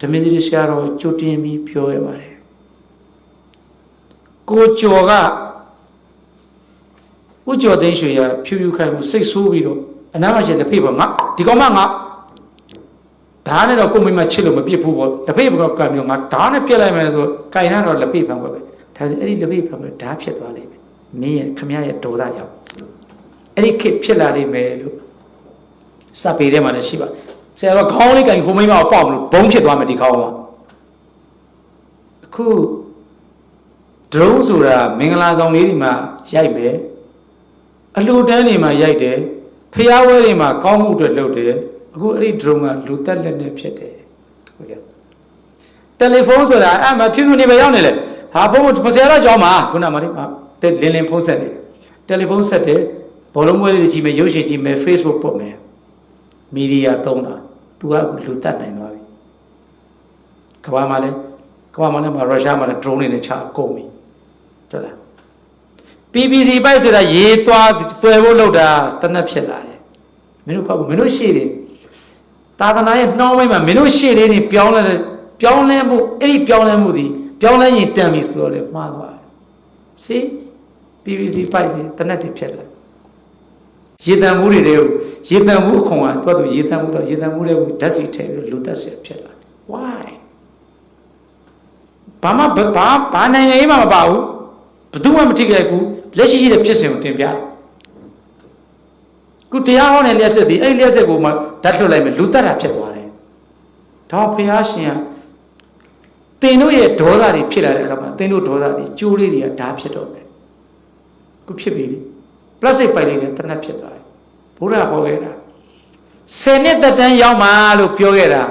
ဓမ္မစီဆရာတော်ကြိုတင်ပြီးပြောရပါတယ်ကိုကျော်ကဦးကျော်သိန်းရွှေရဖြူဖြူခိုင်ကိုစိတ်ဆိုးပြီးတော့အနားမှာရှိတဲ့ဖေပေါ့ငါဒီကောင်မငါဓာတ်နဲ့တော့ကိုမိမချစ်လို့မပြစ်ဘူးပေါ့လက်ဖေးကတော့ကံပြီးတော့ငါဓာတ်နဲ့ပြစ်လိုက်မယ်ဆိုကြိုင်တော့လက်ဖေးဖန်ပဲပဲဒါဆိုအဲ့ဒီလက်ဖေးဖန်ပဲဓာတ်ဖြစ်သွားလိမ့်မယ်မင်းရဲ့ခမရရဲ့ဒေါသကြောင့်အဲ့ဒီခေတ်ဖြစ်လာလိမ့်မယ်လို့စပေထဲမှာလည်းရှိပါ ဆရာတော်ခေါင်းလေးကင်ဟိုမိမကိုပေါက်မလို့ဘုံဖြစ်သွားမယ်ဒီခေါင်းမှာအခု drone ဆိုတာမင်္ဂလာဆောင်လေးတွေမှာရိုက်မယ်အလှူဒန်းတွေမှာရိုက်တယ်ဖျားဝဲတွေမှာကောင်းမှုအတွက်လုပ်တယ်အခုအဲ့ဒီ drone ကလူသက်လက်နဲ့ဖြစ်တယ်ဟုတ်ရဲ့တယ်လီဖုန်းဆိုတာအဲ့မှာဖြူဖြူနေပဲရောက်နေလေဟာဘုံဘုံဆရာတော်ကြောင်းမှာခုနကမလေးတဲ့လင်းလင်းဖုန်းဆက်တယ်တယ်လီဖုန်းဆက်တယ်ဘောလုံးပွဲတွေကြည့်မယ်ရုပ်ရှင်ကြည့်မယ် Facebook ပို့မယ်မီဒီယာသုံးတာ तू ကလူသက်နိုင်သွားပြီကဘာမှလည်းကဘာမှလည်းမရုရှားမှလည်း drone တွေနဲ့ချကုန်ပြီဟုတ်လား PPC ပိုက်ဆိုတာရေးသွားတွေ့ဖို့လုပ်တာတနက်ဖြစ်လာတယ်မင်းတို့ကောက်မင်းတို့ရှေ့တယ်သာသနာရဲ့နှောင်းမိတ်မှာမင်းတို့ရှေ့လေးနေပြောင်းလဲတဲ့ပြောင်းလဲမှုအဲ့ဒီပြောင်းလဲမှုဒီပြောင်းလဲရင်တန်ပြီဆိုတော့လေမှားသွားတယ်စီ PPC ပိုက်တွေတနက်တွေဖြစ်လာ ရေတံမှုတွေတွေကိုရေတံမှုအခွန်ကသူကသူရေတံမှုတော့ရေတံမှုတွေကိုဓာတ်စီထည့်ပြီးလူသက်ဆွဲဖြစ်လာ why ဘာမှဘာဘာနိုင်ငံရေးမှမပါဘူးဘယ်သူမှမထိခိုက်ဘူးလက်ရှိရှိတဲ့ဖြစ်စဉ်ကိုတင်ပြတယ်ခုတရားဟောတဲ့လျှက်ဆက်ဒီအဲ့လျှက်ဆက်ကိုမှဓာတ်လွတ်လိုက်မယ်လူတက်တာဖြစ်သွားတယ်ဒါဖះရှင်ကတင်တို့ရဲ့ဒေါသတွေဖြစ်လာတဲ့အခါမှာတင်တို့ဒေါသတွေကျိုးလေးတွေကဓာတ်ဖြစ်တော့မယ်ခုဖြစ်ပြီလေ ပလတ်စတစ်ပိုက်လေးတွေတနတ်ဖြစ်သွားတယ်ဘုရားဟောခဲ့တာဆယ်နှစ်သက်တမ်းရောက်မှလို့ပြောခဲ့တာ